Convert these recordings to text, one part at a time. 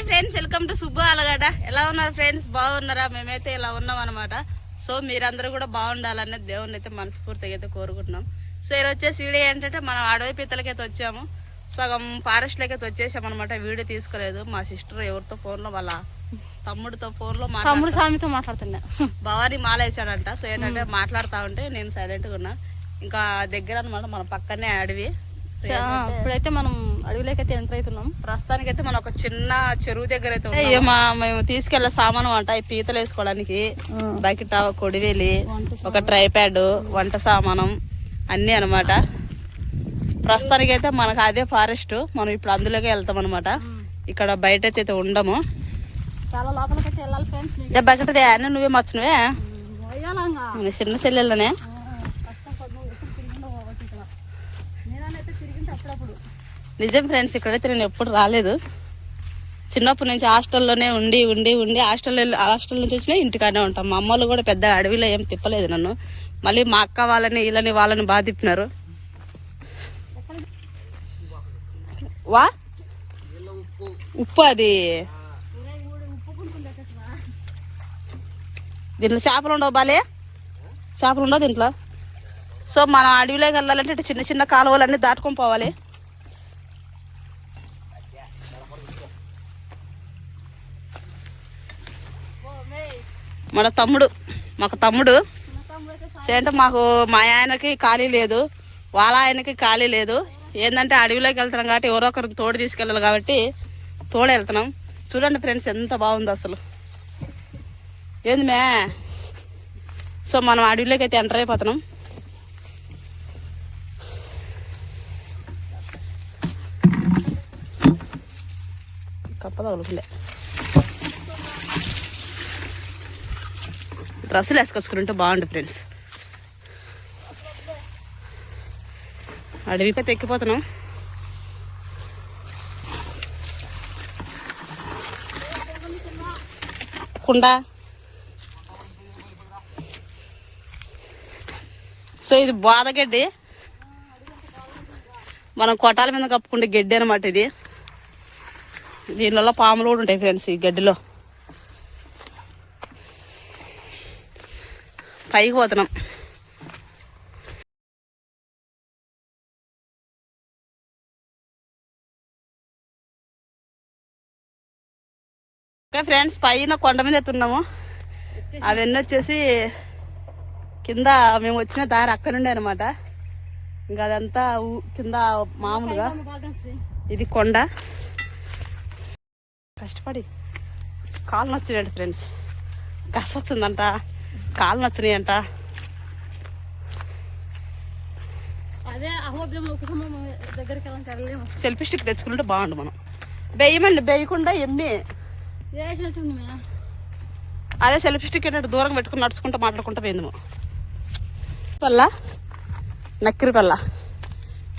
Hi friends welcome to Subbu Alagada ఎలా ఉన్నారు friends? బాగున్నారా? మేమైతే ఇలా ఉన్నాం అనమాట సో మీరందరూ కూడా బాగుండాలని దేవుణ్ణి అయితే మనస్ఫూర్తిగా అయితే కోరుకుంటున్నాం. సో ఈరోజు వచ్చేసి వీడియో ఏంటంటే మనం అడవి పిత్తలకైతే వచ్చాము. సగం ఫారెస్ట్లోకి అయితే వచ్చేసాం అనమాట వీడియో తీసుకోలేదు. మా సిస్టర్ ఎవరితో ఫోన్లో వాళ్ళ తమ్ముడితో ఫోన్లో తమ్ముడు స్వామితో మాట్లాడుతున్నా భవానీ మాలేసాడంట సో ఏంటంటే మాట్లాడుతా ఉంటే నేను సైలెంట్గా ఉన్నా. ఇంకా దగ్గర అనమాట మన పక్కనే అడవి. ఇప్పుడైతే మనం అడవిలోకి అయితే ఎంటర్ అవుతున్నాం. ప్రస్తుతానికైతే మనం ఒక చిన్న చెరువు దగ్గర అయితే మా మేము తీసుకెళ్ళే సామాను అంట ఈ పీతలు వేసుకోవడానికి. బకెట్ కొడివేలి ఒక ట్రైప్యాడ్ వంట సామానం అన్నీ అనమాట ప్రస్తుతానికి అయితే మనకు అదే ఫారెస్ట్. మనం ఇప్పుడు అందులోకి వెళ్తాం అనమాట ఇక్కడ బయట అయితే ఉండము. చాలా లోపలికి అయితే వెళ్ళాలి ఫ్రెండ్స్ బకెట్ నువ్వే మన చిన్న చెల్లెళ్ళనే నిజం ఫ్రెండ్స్ ఇక్కడైతే నేను ఎప్పుడు రాలేదు. చిన్నప్పటి నుంచి హాస్టల్లోనే ఉండి ఉండి ఉండి హాస్టల్ హాస్టల్ నుంచి వచ్చినా ఇంటికానే ఉంటాం. మా అమ్మలు కూడా పెద్ద అడవిలో ఏం తిప్పలేదు నన్ను. మళ్ళీ మా అక్క వాళ్ళని వీళ్ళని వాళ్ళని బాగా తిప్పినారు. వా? ఉప్పు అది. దీంట్లో చేపలు ఉండవు బాలే? చేపలు ఉండవు దీంట్లో? సో మనం అడవిలోకి వెళ్ళాలంటే ఇటు చిన్న చిన్న కాలువలన్నీ దాటుకొని పోవాలి. మన తమ్ముడు మాకు తమ్ముడు. అంటే మాకు మా ఆయనకి ఖాళీ లేదు వాళ్ళ ఆయనకి ఖాళీ లేదు. ఏంటంటే అడవిలోకి వెళ్తున్నాం కాబట్టి ఎవరో ఒకరిని తోడు తీసుకెళ్ళాలి కాబట్టి తోడు వెళ్తున్నాం. చూడండి ఫ్రెండ్స్ ఎంత బాగుంది అసలు. ఏంది మే? సో మనం అడవిలోకి అయితే ఎంటర్ అయిపోతున్నాం. కప్ప తగులుకుండే డ్రెస్సులు వేసుకొచ్చుకుంటే బాగుండు ఫ్రెండ్స్. అడవిపై ఎక్కిపోతున్నాం. కుండ. సో ఇది బాధగడ్డి మనం కొట్టాల మీద కప్పుకుంటే గడ్డి అనమాట ఇది. దీనివల్ల పాములు కూడా ఉంటాయి ఫ్రెండ్స్ ఈ గడ్డిలో. పైకి పోతున్నాం. ఓకే ఫ్రెండ్స్ పైన కొండ మీద ఎత్తున్నాము. అవన్నీ వచ్చేసి కింద మేము వచ్చిన దారి అక్కడ నుండి అనమాట ఇంకా అదంతా కింద మామూలుగా. ఇది కొండ. కష్టపడి కాలు నచ్చినట్టు ఫ్రెండ్స్. గస వచ్చిందంట కాళ్ళు నచ్చినాయంట. సెల్ఫీ స్టిక్ తెచ్చుకుంటే బాగుండు మనం. బెయ్యమండి బెయ్యకుండా ఎమ్మి అదే సెల్ఫీ స్టిక్ ఏంటంటే దూరం పెట్టుకుని నడుచుకుంటూ మాట్లాడుకుంటూ పోయింది పల్ల? నక్కిరిపల్ల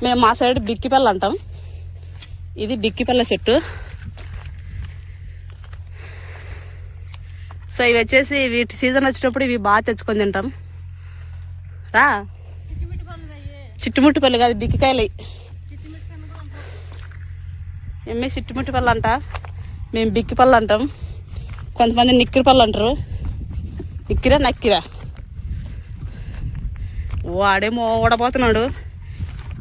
మేము మా సైడ్ బిక్కిపల్ల అంటాం. ఇది బిక్కిపల్ల చెట్టు. సో ఇవి వచ్చేసి వీటి సీజన్ వచ్చినప్పుడు ఇవి బాగా తెచ్చుకొని తింటాం. రా. చిట్టుముట్టు పళ్ళు కాదు బిక్కికాయలు. చిట్టుమిట్టి పనులు ఎమ్మె చిట్టుముట్టు పళ్ళు అంట? మేము బిక్కి పళ్ళు అంటాం. కొంతమంది నిక్కిరి పళ్ళు అంటారు. నిక్కిరా నక్కిరా? వాడేమో ఓడబోతున్నాడు.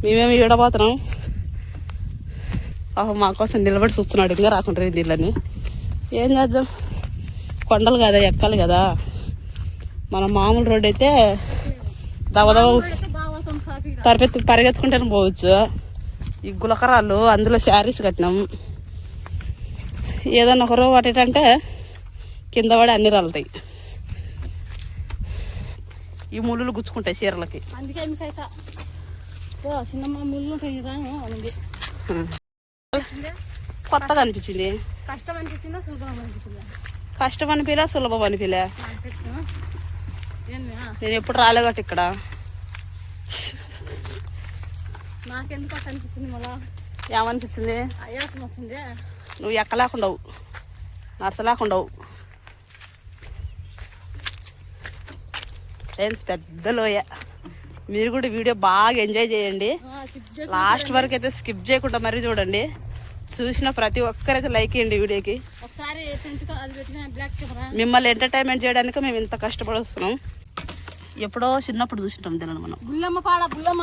మేమేమి ఈడబోతున్నాం. పాపం మా కోసం నిలబడి చూస్తున్నాడు. ఇంకా రాకుంటారు దీళ్ళని ఏం చేద్దాం? కొండలు కదా ఎక్కాలి కదా. మన మామూలు రోడ్ అయితే దవదవ తరపెత్తు పరిగెత్తుకుంటేనే పోవచ్చు. ఈ గులకరాలు అందులో శారీస్ కట్టినాం. ఏదన్నా ఒక రోజు పట్టేటంటే కింద పడి అన్ని రాలుతాయి. ఈ ముళ్ళు గుచ్చుకుంటాయి చీరలకి. కొత్తగా అనిపించింది. కష్టం అనిపించిందా సులభం అనిపించిందా? కష్టం అనిపిలా సులభం అనిపిలే నేను ఎప్పుడు రాలేగట్టు ఇక్కడ. నాకెందుకు అట్ట అనిపించింది మళ్ళా? ఏమనిపించింది నువ్వు ఎక్కలేకుండవు. నడచలేకుండవు. ఫ్రెండ్స్ పెద్ద లోయ. మీరు కూడా వీడియో బాగా ఎంజాయ్ చేయండి. లాస్ట్ వరకు అయితే స్కిప్ చేయకుండా మరీ చూడండి. చూసిన ప్రతి ఒక్కరైతే లైక్ ఈ వీడియోకి. మిమ్మల్ని ఎంటర్టైన్మెంట్ చేయడానికి మేము ఇంత కష్టపడి వస్తున్నాం ఎప్పుడో చిన్నప్పుడు చూసింటాం దీనిని మనం. బుల్లమ్మ పాడ బుల్లమ్మ.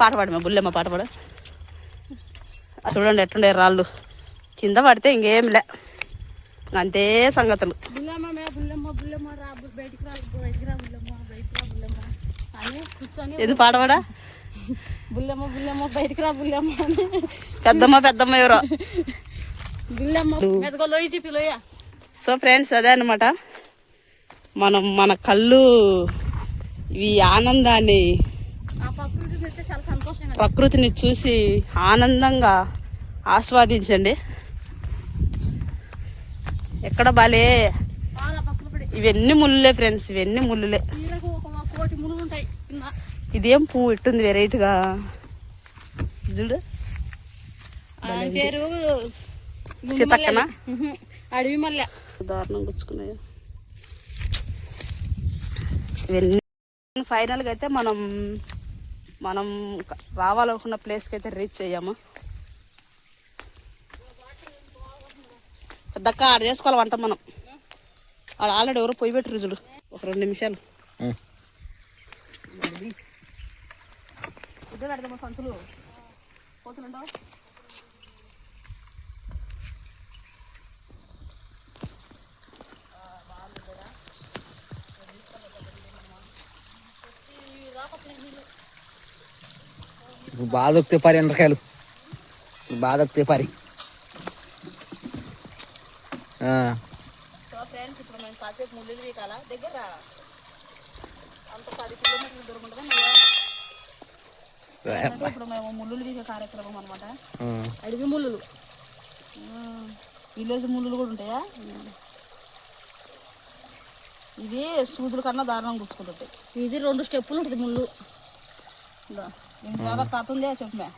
పాట పాడు మా బుల్లెమ్మ పాట పాడు. చూడండి ఎట్టుండే రాళ్ళు. కింద పడితే ఇంకేం లే. అంతే సంగతులు. ఎందుకు పాడవాడా బుల్లమ్మ బుల్లమ్మ బయటికి రా బుల్లమ్మ అని. పెద్దమ్మ పెద్దమ్మ ఎవరో? సో ఫ్రెండ్స్ అదే అనమాట మనం మన కళ్ళు ఈ ఆనందాన్ని ప్రకృతిని చూసి ఆనందంగా ఆస్వాదించండి. ఎక్కడ బాలే? ఇవన్నీ ముళ్ళులే ఫ్రెండ్స్ ఇవన్నీ ముళ్ళులే ఇదేం పువ్వు ఇట్టుంది వెరైటీగా చూడు. పేరు సీతక్కనా. అడవి మల్లె. దారుణం గుచ్చుకున్నాయి. ఇవన్నీ ఫైనల్గా అయితే మనం మనం రావాలనుకున్న ప్లేస్కి అయితే రీచ్ అయ్యాము? పెద్దక్క ఆడ చేసుకోవాలి వంట మనం. ఆడ ఆల్రెడీ ఎవరో పొయ్యి పెట్టరు చూడు. ఒక రెండు నిమిషాలు. పోతుండవు ఇప్పుడు బాగా దొక్కితే పారి ఎండ్రకాయలు. ఇప్పుడు బాగా దొక్కితే పారి. ఆ, సో ఫ్రెండ్స్ ఇప్పుడు మేము ముళ్ళు వీకే కార్యక్రమం అనమాట ఆ. అడవి ముళ్ళు విలేజ్ ముళ్ళు కూడా ఉంటాయా? ఇవి సూదుల కన్నా దారుణం గుచ్చుకుంటుంటాయి. ఇది రెండు స్టెప్పులు ఉంటుంది ముళ్ళు. ఏదో కథ ఉందే చెప్పమే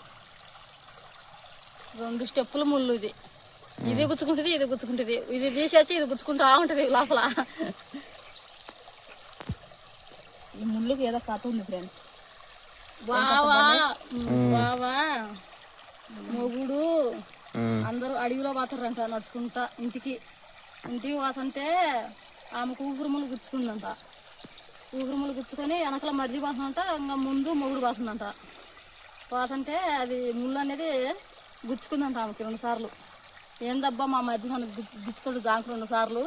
రెండు స్టెప్పుల ముళ్ళు ఇది. ఇది గుచ్చుకుంటుంది ఇది గుచ్చుకుంటుంది. ఇది తీసేసి ఇది గుచ్చుకుంటా ఉంటుంది లోపల. ఈ ముళ్ళుకి ఏదో కథ ఉంది ఫ్రెండ్స్. బావా బావా మొగుడు. అందరూ అడవిలో పోతారంట నడుచుకుంటా. ఇంటికి ఇంటికి పోతుంటే ఆమెకు ఊపిరిములు గుచ్చుకుందంట. ఊపిరిములు గుచ్చుకొని వెనకల మర్రి పోతుందంట ఇంకా ముందు మొగుడు పోతుందంట పోతుంటే అది ముళ్ళు అనేది గుచ్చుకుందంట ఆమెకి రెండు సార్లు. ఏందబ్బా మా మధ్య గిచ్చు- గిచ్చుతాడు జాంకు రెండు సార్లు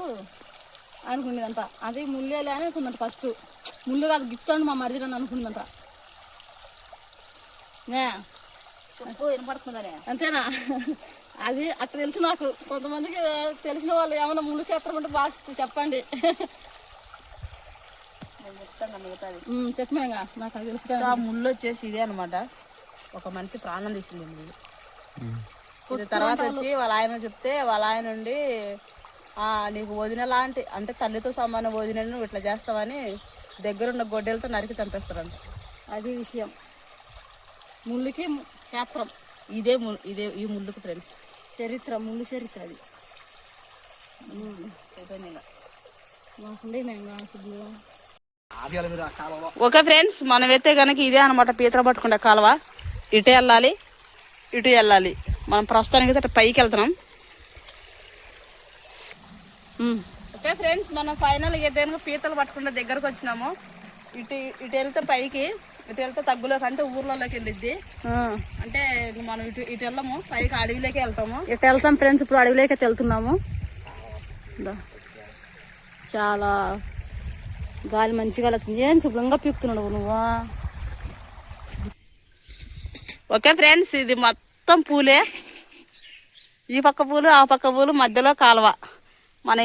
అనుకునేదంట. అది ముళ్ళేలే అని అనుకుందంట ఫస్ట్ ముళ్ళు కాదు గిచ్చుతాడు మా మరిది అని అనుకుందంట నే. చెప్పు వినపడుతుందనే. అంతేనా? అది అక్కడ తెలుసు నాకు. కొంతమందికి తెలిసిన వాళ్ళు ఏమైనా ముళ్ళు చేస్తారు ఉంటే బాగా చెప్పండి. చెప్పమేగా నాకు తెలుసు ఆ ముళ్ళు వచ్చేసి ఇదే అనమాట ఒక మనిషి ప్రాణం తీసింది. ముళ్ళు తర్వాత వచ్చి వాళ్ళ ఆయన చెప్తే వాళ్ళ ఆయన ఉండి "ఆ, నీకు వదిన లాంటి అంటే తల్లితో సమాన వదినను నువ్వు ఇట్లా చేస్తావని దగ్గరున్న గొడ్డలతో నరికి చంపేస్తారంట. అది విషయం. ముళ్ళుకి క్షేత్రం. ఇదే ము- ఇదే ఈ ముళ్ళుకు ఫ్రెండ్స్ చరిత్ర ముళ్ళు చరిత్ర అది. మాకుండే మేము అసలు ఆపియాలి మీరు ఆ కాలంలో ఓకే ఫ్రెండ్స్ మనమైతే కనుక ఇదే అనమాట పీతల పట్టుకునే కాలువ. ఇటు వెళ్ళాలి ఇటు వెళ్ళాలి. మనం ప్రస్తుతానికి అయితే అటు పైకి వెళ్తున్నాం. ఓకే ఫ్రెండ్స్ మనం ఫైనల్ అయితే కనుక పీతలు పట్టుకునే దగ్గరకు వచ్చినాము. ఇటు ఇటు వెళ్తే పైకి ఇటు వెళ్తే తగ్గులోకి అంటే ఊర్లలోకి వెళ్ళిద్ది. అంటే మనం ఇటు ఇటు వెళ్ళము పైకి అడవిలోకి వెళ్తాము. ఇటు వెళ్తాం ఫ్రెండ్స్ ఇప్పుడు అడవిలోకి వెళ్తున్నాము. దా. చాలా గాలి మంచిగా వచ్చింది ఏం శుభ్రంగా పీకుతున్నాడు నువ్వు? ఓకే ఫ్రెండ్స్ ఇది మొత్తం పూలే. ఈ పక్క పూలు ఆ పక్క పూలు మధ్యలో కాలువ. మన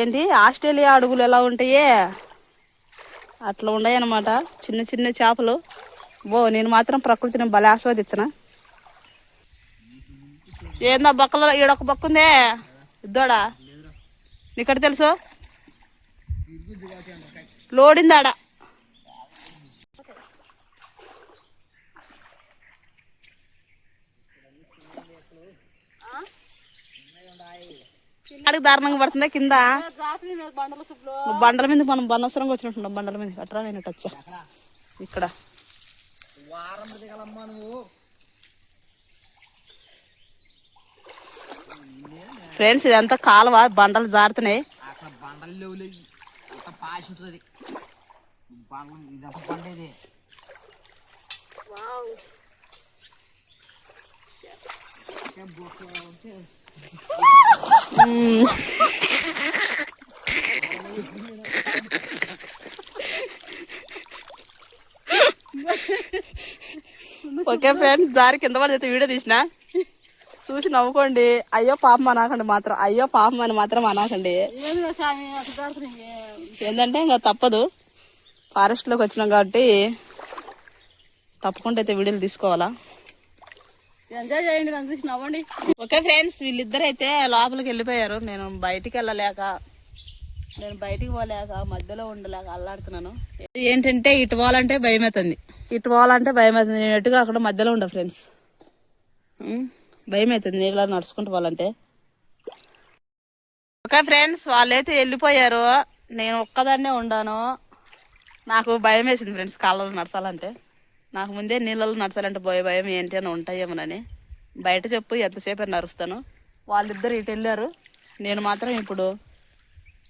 ఏంటి ఆస్ట్రేలియా అడుగులు ఎలా ఉంటాయే? అట్లా ఉన్నాయి అనమాట చిన్న చిన్న చేపలు. బో నేను మాత్రం ప్రకృతిని భలే ఆస్వాదించిన. ఏందా బొక్కలో ఈడొక బొక్క ఉందే ఇద్దోడా? నీకడ తెలుసు? లోడిందాడ? అడిగి దారుణంగా పడుతుందా కింద? బండల మీద మనం బనవసరంగా వచ్చినట్టున్నాం బండల మీద. అట్రా నేను టచ్ ఇక్కడ. ఫ్రెండ్స్ ఇదంతా కాలువ బండలు జారుతున్నాయి అక్కడ బండలు లేవులే అంత పాసి ఉంటుంది ఇదంతా మ్మ్. ఓకే ఫ్రెండ్స్ దారి కింద పడితే వీడియో తీసిన. చూసి నవ్వుకోండి. అయ్యో పాపం అనకండి మాత్రం. అయ్యో పాపం అని మాత్రం అనకండి. ఏంటంటే ఇంకా తప్పదు. ఫారెస్ట్లోకి వచ్చినాం కాబట్టి తప్పకుండా అయితే వీడియోలు తీసుకోవాలా? ఎంజాయ్ చేయండి చూసి నవ్వండి. ఓకే ఫ్రెండ్స్ వీళ్ళిద్దరు అయితే లోపలికి వెళ్ళిపోయారు. నేను బయటికి వెళ్ళలేక నేను బయటికి పోలేక మధ్యలో ఉండలేక అల్లాడుతున్నాను. ఏంటంటే ఇటు పోవాలంటే భయం అవుతుంది ఇటు పోవాలంటే భయం అవుతుంది నేను ఎటుగా అక్కడ మధ్యలో ఉండ ఫ్రెండ్స్. భయం అవుతుంది నీళ్ళ నడుచుకుంటూ పోవాలంటే. ఓకే ఫ్రెండ్స్ వాళ్ళైతే వెళ్ళిపోయారు. నేను ఒక్కదాన్నే ఉండాను నాకు భయం వేసింది ఫ్రెండ్స్ కాళ్ళలో నడచాలంటే. నాకు ముందే నీళ్ళలో నడచాలంటే పోయే భయం ఏంటి అని ఉంటాయేమోనని. బయట చెప్పు ఎంతసేపు నరుస్తాను వాళ్ళిద్దరు ఇటు వెళ్ళారు. నేను మాత్రం ఇప్పుడు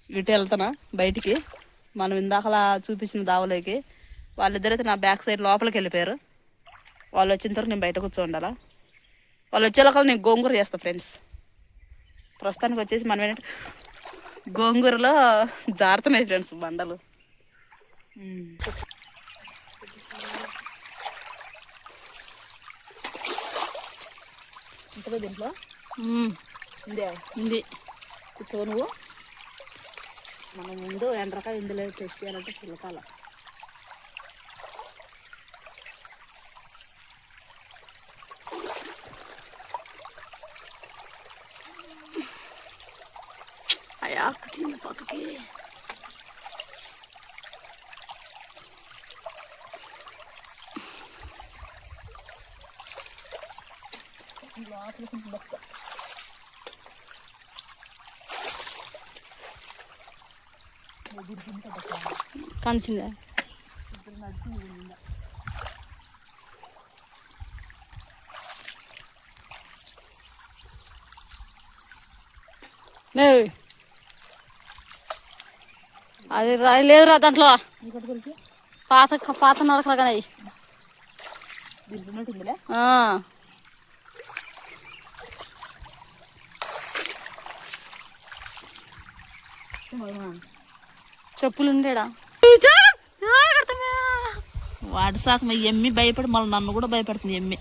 ఇటు వెళ్తాను బయటికి. మనం ఇందాకలా చూపించిన దావలోకి. వాళ్ళిద్దరైతే నా బ్యాక్ సైడ్ లోపలికి వెళ్ళిపోయారు. వాళ్ళు వచ్చిన తర్వాత నేను బయట కూర్చోండాలా? వాళ్ళు వచ్చేలోకల్ నేను గోంగూర చేస్తా ఫ్రెండ్స్. ప్రస్తుతానికి వచ్చేసి మనం ఏంటంటే గోంగూరలో జారుతున్నాయి ఫ్రెండ్స్ బండలు. ఉంటుందా దీంట్లో? ఉందే ఉంది. కూర్చో నువ్వు. మనం ముందు ఎండ్రకాయ ఇందులో టెస్ట్ చేయాలంటే చిలకాల అయ్యా చిన్న పక్కకి కనిచిందా మేయ్. అది రా- లేదురా దాంట్లో. పాత పాత నరకలు కదా చెప్పులు ఉండేడా? వాడి సాకు మీ ఎమ్మి భయపడి మళ్ళీ నన్ను కూడా భయపెడుతుంది ఎమ్మి.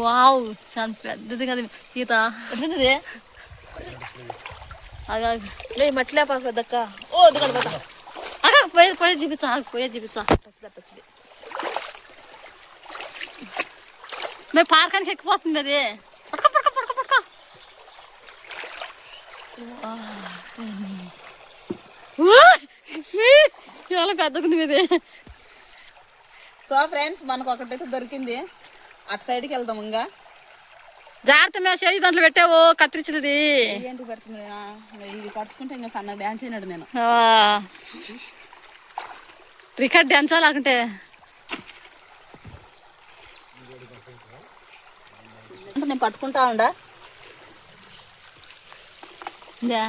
వావ్ చాలా పెద్దది కదా ఈత. ఎట్లుంది? అగా లే మట్లే పాకదక్క ఓ దిగడు పోతా అగా పోయి పోయి చూపించా ఆగు, పోయి చూపించా. టచ్ టచ్ది మేము పార్కానికి ఎక్కిపోతుంది అది పట్టుకో పట్టుకో పట్టుకో పట్టుకో చాలా పెద్దగుంది మీది. సో ఫ్రెండ్స్ మనకు ఒకటైతే దొరికింది. అటు సైడ్కి వెళ్దాం ఇంకా. జాగ్రత్త మేము చేయి దాంట్లో పెట్టావు కత్తిరించింది ఏంటి పెడుతుంది? ఇది పడుచుకుంటే ఇంకా సన్న డ్యాన్స్ అయినాడు నేను. రికార్డ్ డ్యాన్సా లేకుంటే? నేను పట్టుకుంటా ఉండా. ఇందా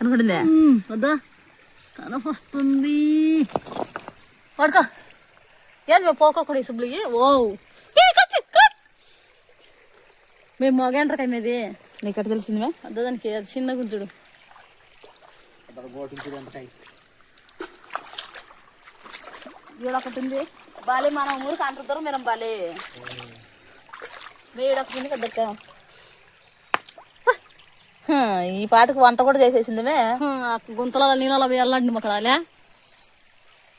కనపడిందే వద్దా కనప వస్తుంది పడుకో ఏది పోకోకూడదు ఈ సుబ్బులకి ఓ. మేము మొగేండ్రకాయ మీది నీకు ఎట్ట తెలిసిందివే అద్దా దానికి అది చిన్న గుంజుడు ఈడొకటి ఉంది బాలే మనం ఊరికి అంత దూరం మీరు బాలే ఈడొకటి ఉంది కదా ఈ పాటకు వంట కూడా చేసేసిందిమే. గుంతల నీళ్ళలో వెళ్ళండి మొక్కడాలే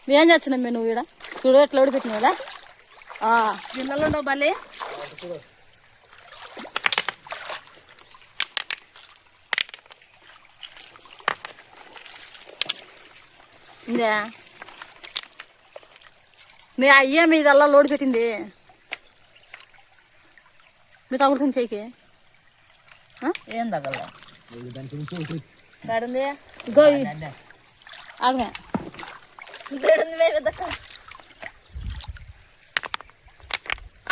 ఏం చేస్తున్నాం మేము నువ్వు ఈడ? చూడు ఎట్లా ఓడిపెట్టినావులే గిన్నెలు ఉండవు బాలే ఇందా. మీ అయ్యే మీ ఇదల్లా లోడ్ పెట్టింది. మీ తగులుతుంది చేయికి. ఏం తగల? ఆగమే.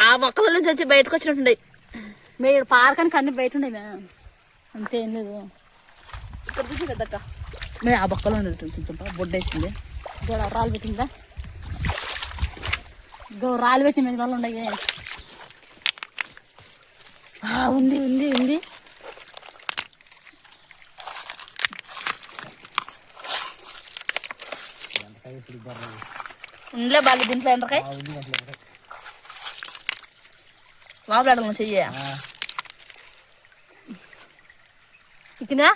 ఆ మొక్కల నుంచి వచ్చి బయటకు వచ్చినట్టుండే మీరు పార్కానికి అన్ని బయట ఉండే మే. అంతే ఏం లేదు. ఇక్కడ చూసి కదక్క మే ఆ బొక్కలో ఉండేది చూసా బొడ్డేసింది. గోడ రాళ్ళు పెట్టిందా? గో రాళ్ళు పెట్టి మీద వాళ్ళు ఉన్నాయి ఆ, ఉంది ఉంది ఉంది ఉండలే బాగా దీంట్లో ఎండ్రకాయ లోపల చెయ్యి ఇకిందా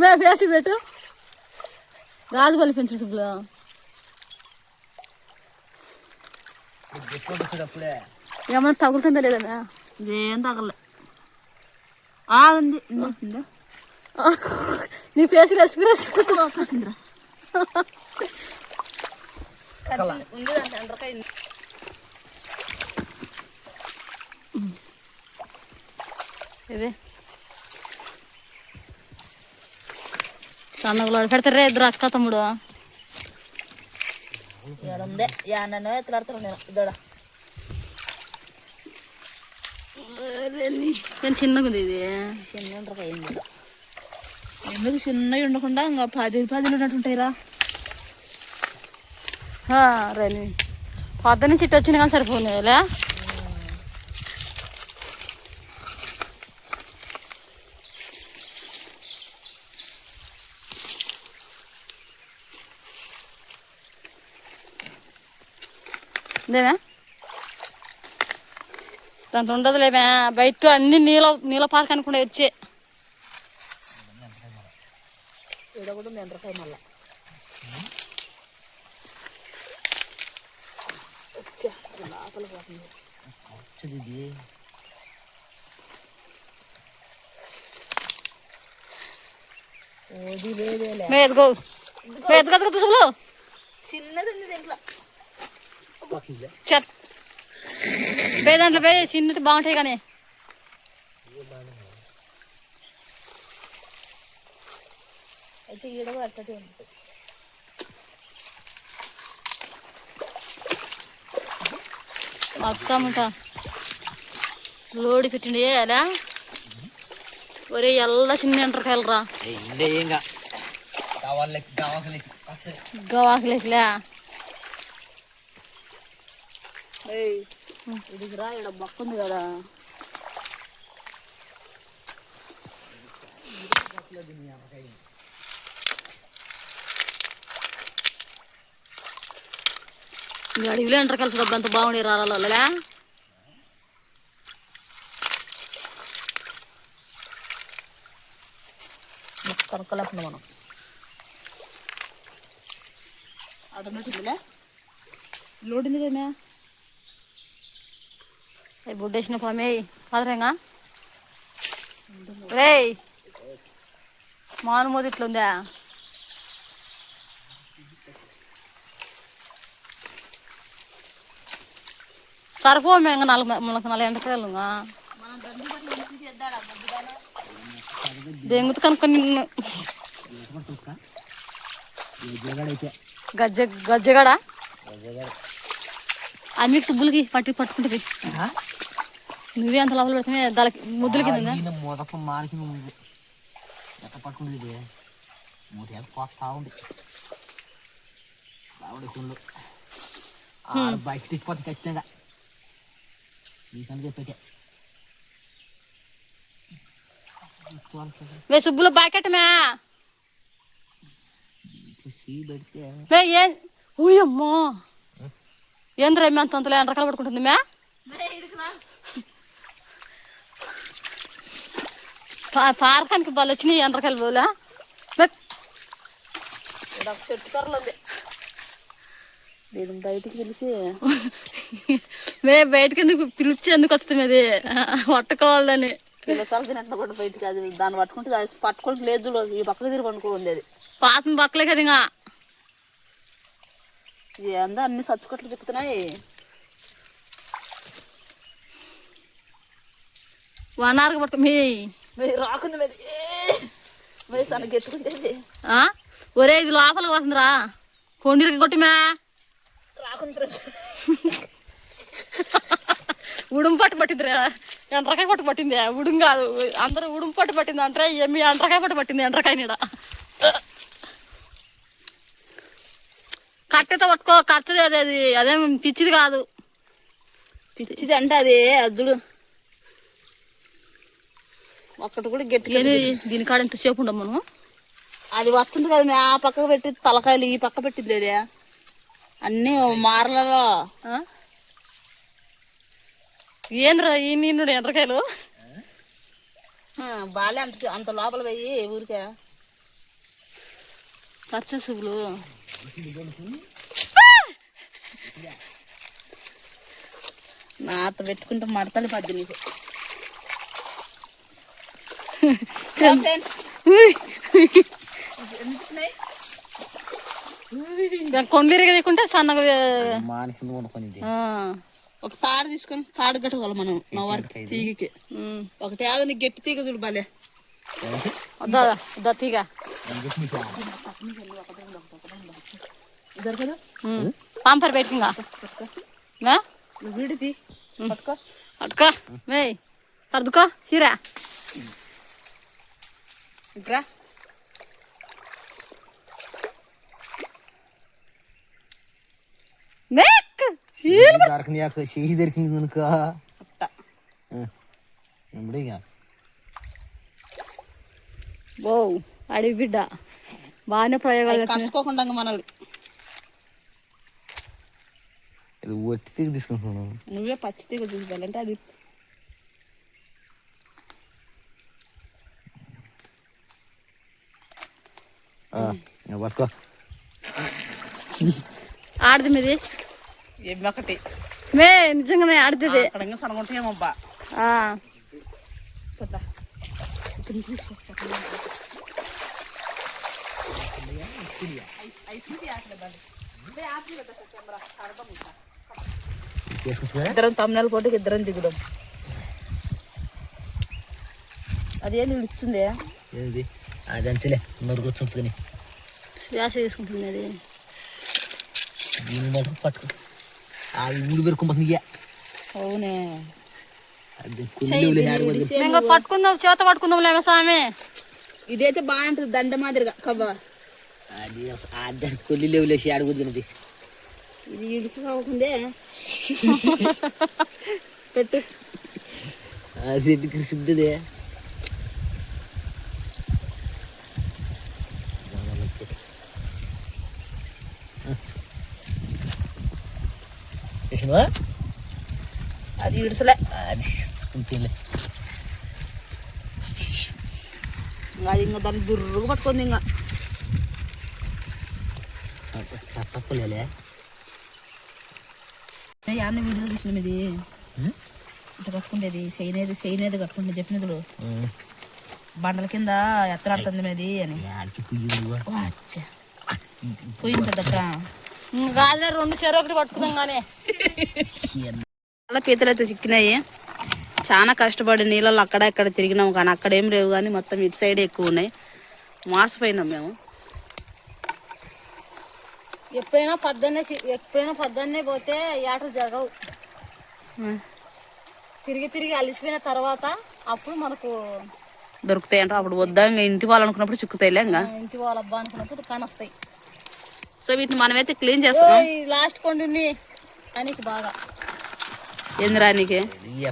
మే వేసి పెట్టు గాజు బలి పెంచు సుబ్బులు ఏమన్నా తగులుతుందా లేదా ఏం తగలే. ఆ ఉంది ఇంకో ఉందా? నీ ఫేస్ ఉంది. ఇదే. సన్నగులాడు పెడతారే ఇద్దరు అక్క తమ్ముడు ఏడుందే యాడనో ఎత్తులాడుతాను నేను నేను చిన్నగా ఉంది ఇది చిన్న ఈడ? ఎందుకు చిన్నవి ఉండకుండా ఇంకా పది పదిలు ఉన్నట్టుంటాయిరా హా, రండి పొద్దు నుంచి ఇటు వచ్చిన కానీ సరిపోయింది లే ఇదేమే దాంట్లో ఉండదులేమే బయట అన్ని నీళ్ళ నీళ్ళ పార్క్ అనుకుంటే వచ్చే. ఎదుగు ఎదుగు చూసులు చిన్నది ఉంది దీంట్లో. పక్కిందే చెత్. బే దాంట్లో బే చిన్నటి బాగుంటాయి కానీ. అయితే ఈడ కూడా ఉంటుంది. లోడి పెట్టిండి అలా? ఒరే ఎల్ల చిన్న ఎంటరకాయలరా ఇండే ఏంగా కావాలి కావాలి గవాకులేట్లే ఇది రా ఈడ బొక్క ఉంది కదా. ఈ అడవిలో ఎంటరకాయలు చూడబ్బా అంత బాగుండే రాళ్ళలే కనుక్కలేకుండా మనం. అటన్నట్టుందిలే లోడ్ ఉంది కదా బుడ్డేసిన పామే పదరంగా రేయ్ మానుమోది ఇట్లుందా? సరిపో మేము నాలుగు మనకు నాలుగు ఎండకాయలు దెంగుతు కనుక్కొని నిన్ను. గజ్జ గజ్జగడ? అన్ని సుబ్బులకి పట్టి పట్టుకుంటుంది నువ్వే అంత లోపల పెడితే దానికి ముద్దుల కింద మొదట్లో మానికి ఉంది ఎట్ట పట్టుకుంది ఇది? మూడు ఏళ్ళ పోస్తా ఉంది. ఆవిడ కుండు బయట తిప్పిపోతే ఖచ్చితంగా. నీకని చెప్పేటే. వే సుబ్బులు బాకెట్టమే సీ పెడితే. మే ఏం? ఊయమ్మో ఏంద్రా మే అంత అంతలే ఎండ్రకాయలు పట్టుకుంటుంది మే? పారకానికి బాగా వచ్చినాయి ఎండ్రకాయలు పోలే చెట్టు కర్రలు దీని బయటికి తెలిసి మే బయటకి ఎందుకు పిలిచి ఎందుకు వస్తుంది అది పట్టుకోవాలని. కిలోసార్లు తినట్లు కూడా బయటికి అది దాన్ని పట్టుకుంటే పట్టుకుంటే లేదు ఈ పక్కన తిరిగి అది. పాత బక్కలే కదా ఇంకా. ఏందో అన్ని సచ్చుకట్లు చిక్కుతున్నాయి వన్ అవర్కి పట్టుకో మీ రాకుంది మీద మరి సన్న? ఒరే ఇది లోపలికి వస్తుందిరా. కొండీలకి కొట్టిమా. ఫ్రెండ్స్ ఉడుం పట్టు పట్టిందిరా. ఎండ్రకాయ పట్టు పట్టింది. ఉడుం కాదు. అందరూ ఉడుం పట్టు పట్టింది అంటే ఎమ్మి ఎండ్రకాయ పట్టు పట్టింది ఎండ్రకాయ నీడ? కట్టెతో పట్టుకో. అది అది. అదేం పిచ్చిది కాదు. పిచ్చిది అంటే అది అద్దుడు ఒక్కటి కూడా గట్టి దీని కాడ ఎంతసేపు ఉండం మనం అది వస్తుంది కదా ఆ పక్క పెట్టి తలకాయలు ఈ పక్క పెట్టింది అది. అన్నీ మారలలో? ఏంద్రా ఈ నిన్ను ఎండ్రకాయలు? బాలే అంత అంత లోపల పోయి ఊరికే. ఖర్చు సుబ్బులు నాత పెట్టుకుంటే మడతలు పద్దు నీకు. కొండలిరిగా తీసుకుంటే సన్నగా. ఒక తాడు తీసుకొని తాడు కట్టుకోవాలి మనం నా వారికి తీగకి. ఒకటి ఏదో నీకు గట్టి తీగ చూడు బాలే తీగ. పాంపర్ పెట్టుకుంగా మే నువ్వు వీడి తీ పట్టుకో. అటుకో మే సర్దుకో చీర. మేక్ దొరకనియాక చేసి దొరికింది కనుక అట్ట ఇప్పుడు ఇక. ఓ అడిగి బిడ్డ. బాగానే ప్రయోగాలు చేస్తున్నాయి. కలుసుకోకుండా మనల్ని. ఇది ఒట్టి తీగ తీసుకుంటున్నాను నువ్వే. పచ్చి తీగ చూసుకోవాలంటే అది పట్టుకో. ఆడది మీది? ఏమి ఒకటి. మే నిజంగానే ఆడుతుంది. అక్కడ ఇంకా సనగొంటాయేమబ్బా ఆ. పెద్ద ఇక్కడ చూసుకో. తీసుకుంటున్నా ఇద్దరం తమ్ముళ్ళు పోటీ ఇద్దరం దిగుదాం. అదేంది ఇచ్చింది? ఏంది? అది అంతేలే నోరు కూర్చుంటుంది శ్వాస తీసుకుంటుంది అది మటుకు పట్టుకో. అది ఊడి పెరుకుంటుంది అవునే. పట్టుకుందాం చేత పట్టుకుందాం లేమే స్వామి. ఇదైతే బాగుంటుంది దండ మాదిరిగా కవ్వ. అది అది కొల్లి లేవులేసి ఆడవద్దు ఇది ఇడుసు కాకుండే పెట్టు. అది ఎందుకు సిద్ధదే? అది ఇడుసులే అది తీసుకుంటేలే అది ఇంకా దాన్ని దుర్రుగా పట్టుకుంది ఇంకా. తప్పలేలే. యాన్న వీడియో తీసిన ఇది. ఇట్లా కట్టుకుంటే చెప్పిన చూడు బండల కింద ఎత్తలాడుతుంది మీది అని. పోయింది పెద్దక్క. గాజులే రెండు చెరు ఒకటి పట్టుకుందాం కానీ చాలా పీతలు అయితే చిక్కినాయి. చాలా కష్టపడి నీళ్ళలో అక్కడ ఇక్కడ తిరిగినాము కానీ అక్కడ ఏం లేవు కానీ మొత్తం ఇటు సైడ్ ఎక్కువ ఉన్నాయి. మోసపోయినాం మేము. ఎప్పుడైనా పద్దన్నే ఎప్పుడైనా పద్దన్నే పోతే ఏటలు జరగవు. తిరిగి తిరిగి అలిసిపోయిన తర్వాత అప్పుడు మనకు దొరుకుతాయి అంటారు అప్పుడు వద్దా ఇంటి వాళ్ళు అనుకున్నప్పుడు చిక్కుతాయిలే ఇంకా. ఆ, ఇంటి వాళ్ళ అబ్బా అనుకున్నప్పుడు కానొస్తాయి. సో వీటిని మనమైతే క్లీన్ చేస్తాం లాస్ట్ కొండి అని బాగా. ఏందిరా నీకు? ఈ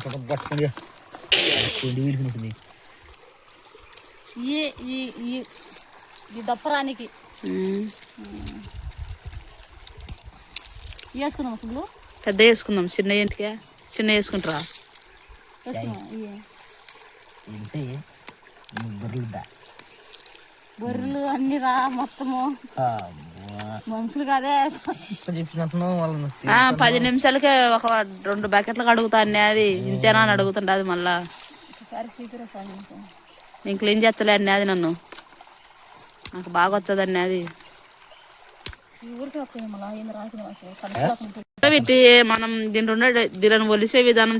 ఈ ఈ ఈ ఈ దప్పరానికి. వేసుకుందాం అసలు పెద్ద వేసుకుందాం చిన్న ఏంటికి? చిన్న వేసుకుంటారా? వేసుకుందాం బొర్రెలు అన్ని రా మొత్తము. మనుషులు కాదే. పది నిమిషాలకే ఒక రెండు బకెట్లు కడుగుతా అన్నీ అది. ఇంతేనా అని అడుగుతుండే అది మళ్ళా. నేను క్లీన్ చేస్తలే అన్నీ అది నన్ను. నాకు బాగా వచ్చేది అన్నీ అది. మనం దీని రెండు దీనిని ఒలిసే విధానం